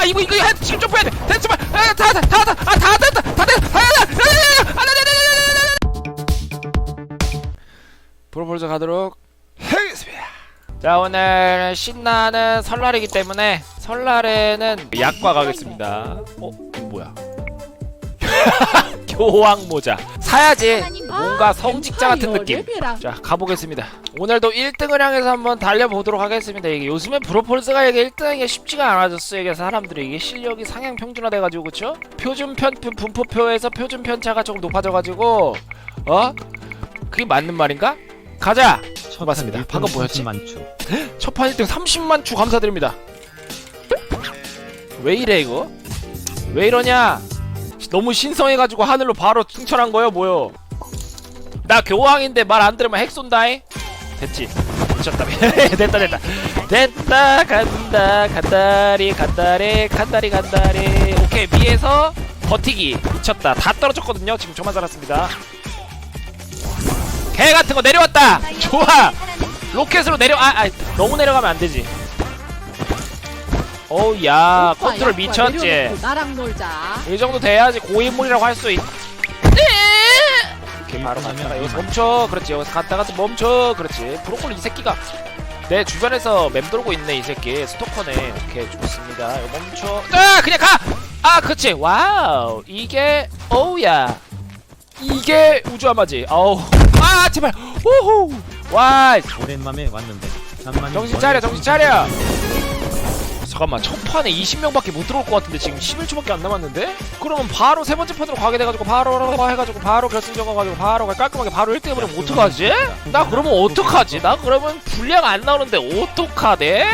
아 이거 이거 해 지금 점프해야 돼 됐지만 다다다다아다 됐다 다 됐다 프로폴즈 가도록 하겠습니다 자 오늘 신나는 설날이기 때문에 설날에는 약과 가겠습니다 어? 뭐야 교황 모자 사야지 뭔가 성직자 같은 느낌 자 가보겠습니다 오늘도 1등을 향해서 한번 달려보도록 하겠습니다 이게 요즘에 프로폴즈가 이게 1등이 쉽지가 않아졌어요 이게 사람들이 이게 실력이 상향 평준화 돼가지고 그쵸? 표준 편 분- 분포표에서 표준 편차가 조금 높아져가지고 어? 그게 맞는 말인가? 가자! 맞습니다. 방금 뭐였지? 만추. 첫판 1등 30만 추 감사드립니다 왜 이래 이거? 왜 이러냐? 너무 신성해가지고 하늘로 바로 승천한 거요 뭐요? 나 교황인데 말 안 들으면 핵 쏜다잉? 됐지? 미쳤다 됐다 됐다. 됐다 간다 간다리 간다리 간다리 간다리. 오케이 위에서 버티기. 미쳤다. 다 떨어졌거든요. 지금 저만 살았습니다. 개 같은 거 내려왔다. 좋아. 로켓으로 내려 아, 아 너무 내려가면 안 되지 어우 야 컨트롤 미쳤지 나랑 놀자. 이 정도 돼야지 고인물이라고 할 수 있. 이렇게 바로 갔다가 여기서 멈춰. 그렇지. 여기서 갔다가 또 멈춰. 그렇지. 브로콜리 이 새끼가 내 주변에서 맴돌고 있네 이 새끼. 스토커네. 오케이 좋습니다. 이거 멈춰. 아 그냥 가. 아 그렇지. 와우. 이게 어우야. 이게 우주아마지. 어우. 아 제발. 오호. 와. 오랜만에 왔는데. 잠만 정신 차려. 정신 차려. 잠깐만 첫 판에 20명밖에 못 들어올 것 같은데 지금 11초밖에 안 남았는데? 그러면 바로 세 번째 판으로 가게 돼가지고 바로 해가지고 바로 결승전 가가지고 바로 깔끔하게 바로 1등 해버리면 어떡하지? 나 그러면 어떡하지? 나 그러면 분량 안 나오는데 어떡하대?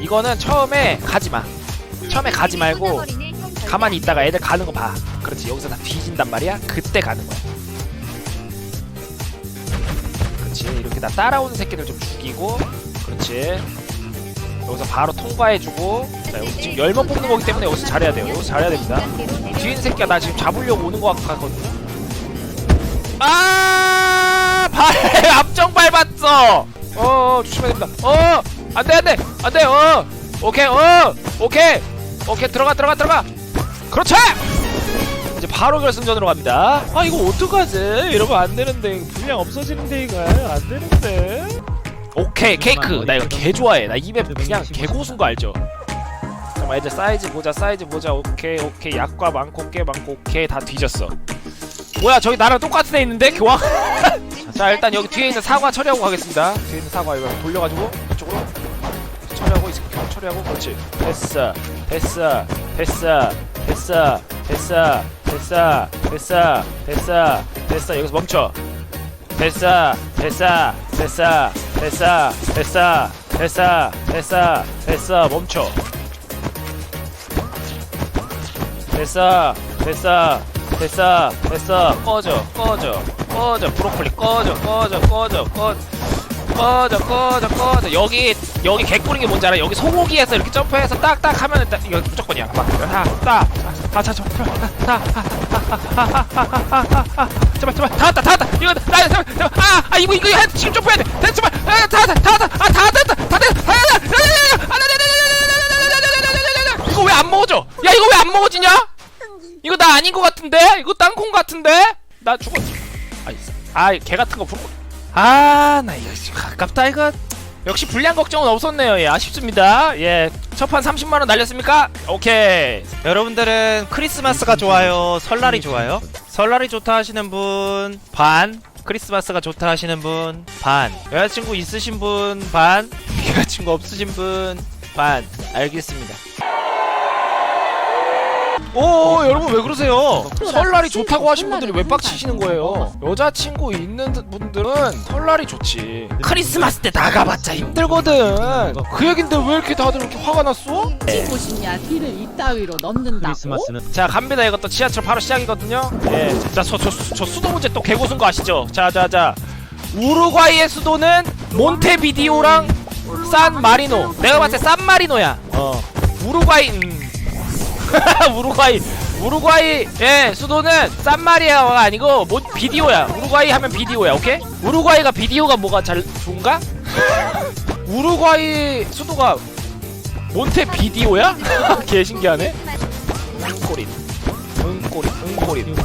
이거는 처음에 가지마 처음에 가지 말고 가만히 있다가 애들 가는 거 봐 그렇지 여기서 다 뒤진단 말이야? 그때 가는 거야 그렇지 이렇게 나 따라오는 새끼들 좀 죽이고 그렇지 여기서 바로 통과해주고 자 여기 지금 열번 뽑는 거기 때문에 여기서 잘해야 돼요. 여기서 잘해야 됩니다. 있는 새끼가 나 지금 잡으려고 오는 거 같거든요 아! 발에 앞정 밟았어 어 조심해야 됩니다. 어 안돼 안돼 안돼 어. 오케이 어 오케이. 오케이 들어가 들어가 들어가. 그렇지! 이제 바로 결승전으로 갑니다. 아 이거 어떡하지? 이러면 안 되는데 분량 없어지는데 이거. 안 되는데 오케이 케이크. 나 이거 개 좋아해. 나 입에 그냥 개 고순 거 알죠? 잠깐만 이제 사이즈 보자 사이즈 보자. 오케이 오케이. 약과 많고 꽤 많고 오케이. 다 뒤졌어. 뭐야 저기 나랑 똑같은 애 있는데? 교황? 자 일단 여기 뒤에 있는 사과 처리하고 가겠습니다. 뒤에 있는 사과 이거 돌려가지고 이쪽으로 처리하고 이 새끼 처리하고. 그렇지. 됐어 됐어 됐어 됐어 됐어 됐어 됐어 됐어 됐어. 여기서 멈춰. 됐어 됐어 됐어 됐어 됐어 됐어 됐어 됐어 멈춰 됐어 됐어 됐어 됐어 꺼져 꺼져 꺼져 브로콜리 꺼져 꺼져 꺼져 꺼져 꺼져 꺼져 꺼져 여기 여기 개꿀인 게 뭔지 알아? 여기 소고기에서 이렇게 점프해서 딱딱 하면은 딱 이거 무조건이야 막딱딱 아 자, 자, 제발 제발. 다 왔다 다 왔다. 이거 나 제발 제발 아, 아 이거 이거 해 지금 점프해야 돼. 됐, 제발. 아, 다 왔다 다 왔다. 아다 됐다 다 됐다. 이거 왜 안 먹어져? 야 이거 왜 안 먹어지냐? 이거 나 아닌 것 같은데? 이거 땅콩 같은데? 나 죽어. 아개 같은 거 부르고 아나 이거 씨, 아깝다 이거 역시 불량 걱정은 없었네요 예 아쉽습니다 예 첫판 30만원 날렸습니까 오케이 여러분들은 크리스마스가 좋아요? 설날이 좋아요? 설날이 좋다 하시는 분 반, 크리스마스가 좋다 하시는 분 반, 여자친구 있으신 분 반, 여자친구 없으신 분 반. 알겠습니다. 오 여러분 왜 그러세요? 설날이 좋다고 하신 분들이 왜 빡치시는 거예요? 여자친구 있는 분들은 설날이 좋지. 크리스마스 때 나가봤자 힘들거든. 그 얘긴데 왜 이렇게 다들 이렇게 화가 났어? 찍고 싶냐? 뒤를 이따위로 넣는다고? 크리스마스는. 자 갑니다. 이것도 지하철 바로 시작이거든요. 예 자저 저, 저, 저 수도 문제 또 개고순 거 아시죠? 자자자. 우루과이의 수도는 몬테비디오랑 산 마리노. 내가 봤을 때 산 마리노야. 어. 우루과이 음. 우루과이 우루과이 예 수도는 산마리아가 아니고 뭐 비디오야 우루과이 하면 비디오야 오케이 우루과이가 비디오가 뭐가 잘 좋은가 우루과이 수도가 몬테 비디오야? 개 신기하네 응꼬린 응꼬린 응꼬린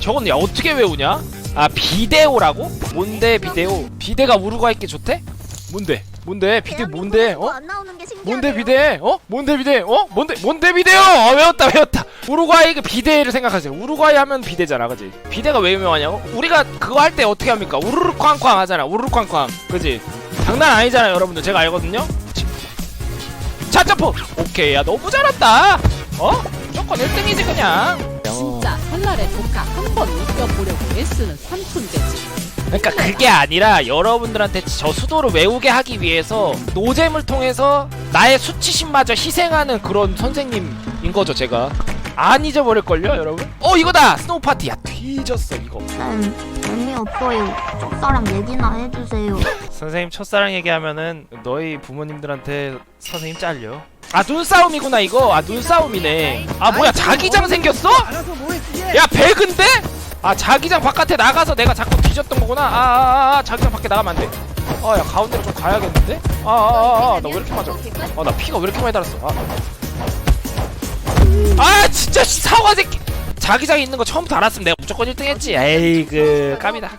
저건 야 어떻게 외우냐? 아 비데오라고? 뭔데 비데오? 비데가 우루과이께 좋대? 뭔데? 뭔데? 비데 뭔데? 어? 안 나오는 게 신기하네요. 뭔데 비데? 어? 뭔데 비데? 어? 뭔데 뭔데 비데요? 어, 외웠다 외웠다. 우루과이 그 비데를 생각하세요. 우루과이 하면 비데잖아, 그지? 비데가 왜 유명하냐고? 우리가 그거 할 때 어떻게 합니까? 우르르 쾅쾅 하잖아. 우르르 쾅쾅, 그지? 장난 아니잖아요, 여러분들. 제가 알거든요. 차 점프. 오케이, 야 너무 잘한다. 어? 무조건 1등이지 그냥. 진짜 설날에 조카 한 번 웃겨보려고 애쓰는 삼촌되지 그러니까 그게 아니라 여러분들한테 저 수도를 외우게 하기 위해서 노잼을 통해서 나의 수치심마저 희생하는 그런 선생님인 거죠 제가 안 잊어버릴걸요 여러분? 어 이거다 스노우 파티 야 뒤졌어 이거 쌤, 재미없어요. 쪽사랑 얘기나 해주세요. 선생님 첫사랑 얘기하면은 너희 부모님들한테 선생님 잘려. 아 눈싸움이구나 이거. 아 눈싸움이네. 아 뭐야 자기장 생겼어? 야 배근데? 아 자기장 바깥에 나가서 내가 자꾸 뒤졌던 거구나. 아아 아 아, 자기장 밖에 나가면 안돼? 아 야 가운데로 좀 가야겠는데? 아아아나 왜 이렇게 맞아? 아 나 피가 왜 이렇게 많이 달았어? 아, 아 진짜 씨, 사과 새끼. 자기장에 있는 거 처음부터 알았으면 내가 무조건 1등 했지. 에이 그 깜이다.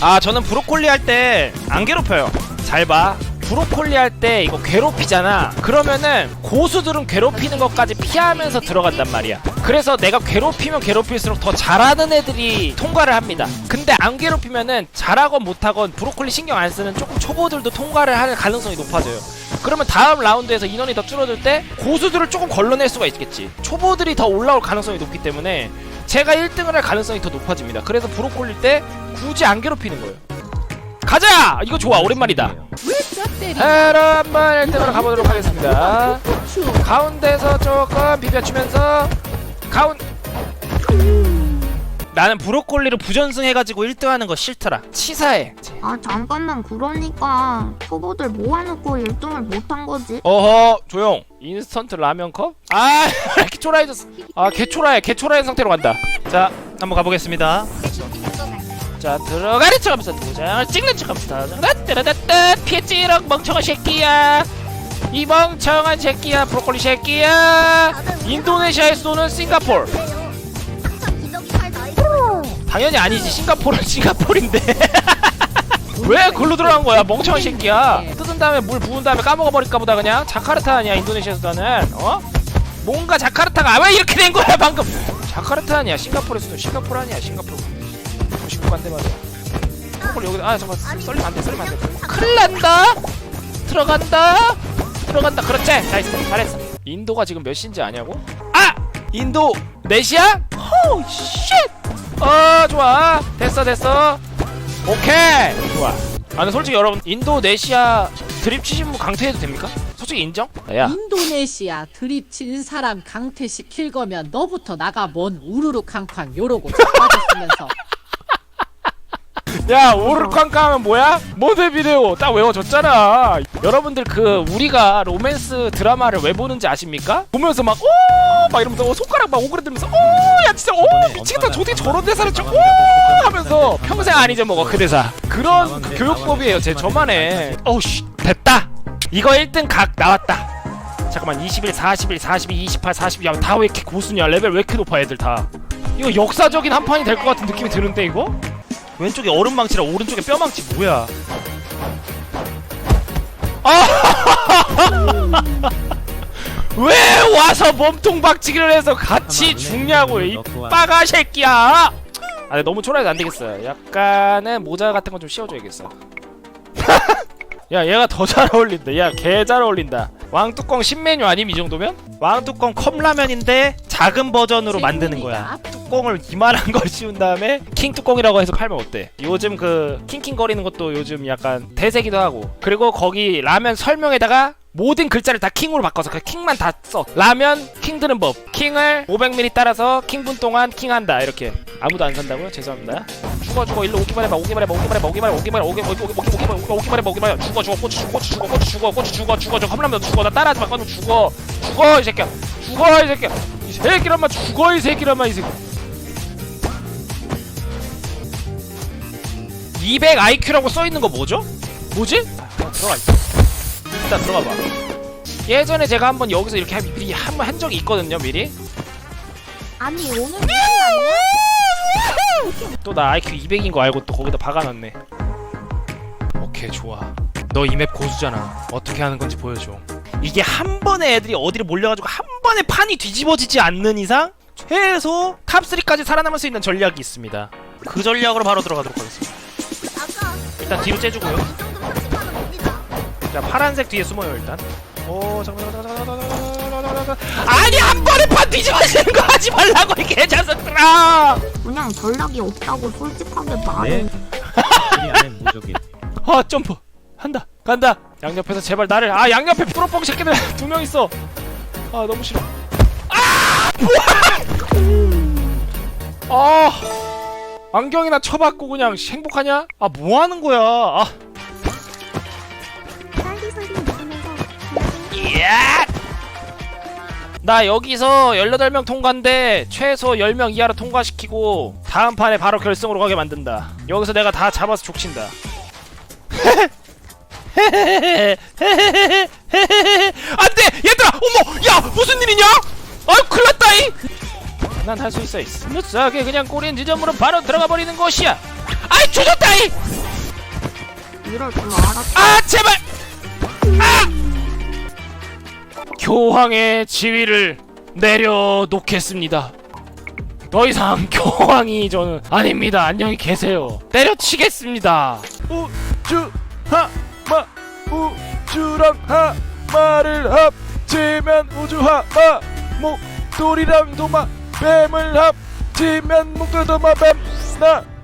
아 저는 브로콜리 할 때 안 괴롭혀요. 잘봐 브로콜리 할 때 이거 괴롭히잖아. 그러면은 고수들은 괴롭히는 것까지 피하면서 들어간단 말이야. 그래서 내가 괴롭히면 괴롭힐수록 더 잘하는 애들이 통과를 합니다. 근데 안 괴롭히면은 잘하건 못하건 브로콜리 신경 안 쓰는 조금 초보들도 통과를 할 가능성이 높아져요. 그러면 다음 라운드에서 인원이 더 줄어들 때 고수들을 조금 걸러낼 수가 있겠지. 초보들이 더 올라올 가능성이 높기 때문에 제가 1등을 할 가능성이 더 높아집니다. 그래서 브로콜리 때 굳이 안 괴롭히는 거예요 가자! 이거 좋아 오랜만이다 한번 1등으로 가보도록 하겠습니다 가운데서 조금 비벼주면서 가운 나는 브로콜리를 부전승 해가지고 1등 하는 거 싫더라. 치사해 아, 잠깐만. 그러니까 초보들 모아놓고 1등을 못한 거지. 어허 조용 인스턴트 라면 컵? 아 개초라해졌어 아 개초라해 개초라한 상태로 간다 자, 한번 가보겠습니다. 자 들어가는 척하면서 도장을 찍는 척하면서 따따따따 피찌럭 멍청한 새끼야. 이 멍청한 새끼야 브로콜리 새끼야. 인도네시아의 수도는 싱가폴. 당연히 아니지. 싱가포르는 싱가포르인데. 왜 글로 들어간 거야? 멍청한 새끼야. 뜯은 다음에 물 부은 다음에 까먹어 버릴까 보다 그냥. 자카르타 아니야 인도네시아 수도는. 어? 뭔가 자카르타가 왜 이렇게 된 거야 방금. 자카르타 아니야. 싱가포르 수도 싱가포르 아니야 싱가포르 99반대 말이야 브로콜리 여기다 아 잠깐 썰리면 안돼 썰리면 안돼. 큰일 난다! 들어간다! 들어간다! 그렇지? 잘했어 잘했어. 인도가 지금 몇 시인지 아냐고? 아! 인도! 4시야? 호우 쉣! 어 좋아. 됐어 됐어. 오케이. 좋아. 아 근데 솔직히 여러분 인도네시아 드립 치신 분 강퇴해도 됩니까? 솔직히 인정? 야. 인도네시아 드립 친 사람 강퇴시킬 거면 너부터 나가 뭔 우르르 캉쾅 요러고 자빠졌으면서 야 오르쾅쾅 하면 뭐야? 모델 비디오 딱 외워줬잖아 여러분들 그 우리가 로맨스 드라마를 왜 보는지 아십니까? 보면서 막 오! 막 이러면서 어, 손가락 막 오그라들면서 오! 야 진짜 오! 미치겠다 저게 저런 대사를 쳐 오! 하면서 평생 안 잊어먹어 그 대사 그런 그 교육법이에요 제 저만의 어우 씨 됐다 이거 1등 각 나왔다 잠깐만 21, 41, 42, 28, 40야다 왜 이렇게 고수냐 레벨 왜 이렇게 높아 애들 다 이거 역사적인 한 판이 될 것 같은 느낌이 드는데 이거? 왼쪽에 얼음망치라 오른쪽에 뼈망치 뭐야? 왜 와서 몸통 박치기를 해서 같이 죽냐고 이 빠가 새끼야! 아 근데 너무 초라해서 안 되겠어요. 약간은 모자 같은 거좀 씌워줘야겠어. 야 얘가 더 잘 어울린다. 야 개 잘 어울린다. 왕뚜껑 신메뉴 아님 이 정도면? 왕뚜껑 컵라면인데 작은 버전으로 만드는 거야. 뚜껑을 이만한 걸 씌운 다음에 킹 뚜껑이라고 해서 팔면 어때? 요즘 그 킹킹거리는 것도 요즘 약간 대세기도 하고. 그리고 거기 라면 설명에다가 모든 글자를 다 킹으로 바꿔서 그 킹만 다 써. 라면 킹 드는 법. 킹을 500ml 따라서 킹분 동안 킹한다. 이렇게. 아무도 안 산다고요? 죄송합니다. 죽어 죽어. 일로 오기만 해봐. 오기만 해봐. 오기만 해봐. 오기만 해봐. 오기만 해봐. 오기만 해봐 오기만 해봐. 오기만 해봐. 오기만 해봐. 죽어 죽어. 고추 죽어 고추 죽어. 고추 죽어. 고추 죽어. 죽어. 저 컵라면 죽어. 나 따라하지 마. 꺼져 죽어. 죽어 이 새끼야. 죽어 이 새끼야. 이 새끼란마 죽어 이 새끼란마 이 새끼 200 IQ라고 써 있는 거 뭐죠? 뭐지? 들어가 있어. 일단 들어가 봐. 예전에 제가 한번 여기서 이렇게 한- 미리 한 번 한 적이 있거든요 미리. 아니 오늘 무슨 날이야? 또나 IQ 200인 거 알고 또 거기다 박아놨네. 오케이 좋아. 너 이 맵 고수잖아. 어떻게 하는 건지 보여줘. 이게 한 번에 애들이 어디를 몰려가지고 한 번에 판이 뒤집어지지 않는 이상 최소 탑3까지 살아남을 수 있는 전략이 있습니다. 그 전략으로 바로 들어가도록 하겠습니다 일단 뒤로 째주고요. 자 파란색 뒤에 숨어요 일단. 오 잠깐만 잠깐만 잠깐만 잠깐만 잠깐만 잠깐만 아니 한 번에 판 뒤집어지는 거 하지 말라고 이 개자식들아! 그냥 전략이 없다고 솔직하게 네. 말해. 우리 안에 무적이. 아 점프. 한다. 간다. 양옆에서 제발 나를. 아 양옆에 프로뽕 새끼들 두 명 있어. 아 너무 싫어. 아 뭐야 안경이나 쳐받고 그냥 행복하냐? 아 뭐하는 거야? 아. 살기살기 웃으면서 이야 나 여기서 18명 통과인데 최소 10명 이하로 통과시키고 다음 판에 바로 결승으로 가게 만든다. 여기서 내가 다 잡아서 족친다. 안돼! 얘들아! 어머! 야! 무슨 일이냐? 아유 큰일났다이 난 할 수 있어 스무스하게 그냥 꼬린 지점으로 바로 들어가 버리는 것이야. 아이 조졌다 이! 이럴 줄 알았다. 아 제발! 아! 교황의 지위를 내려놓겠습니다. 더 이상 교황이 저는 아닙니다. 안녕히 계세요. 때려치겠습니다. 우주 하마 우주랑 하마를 합치면 우주 하마 목돌이랑 도마 뱀을 합치면 도마 뱀나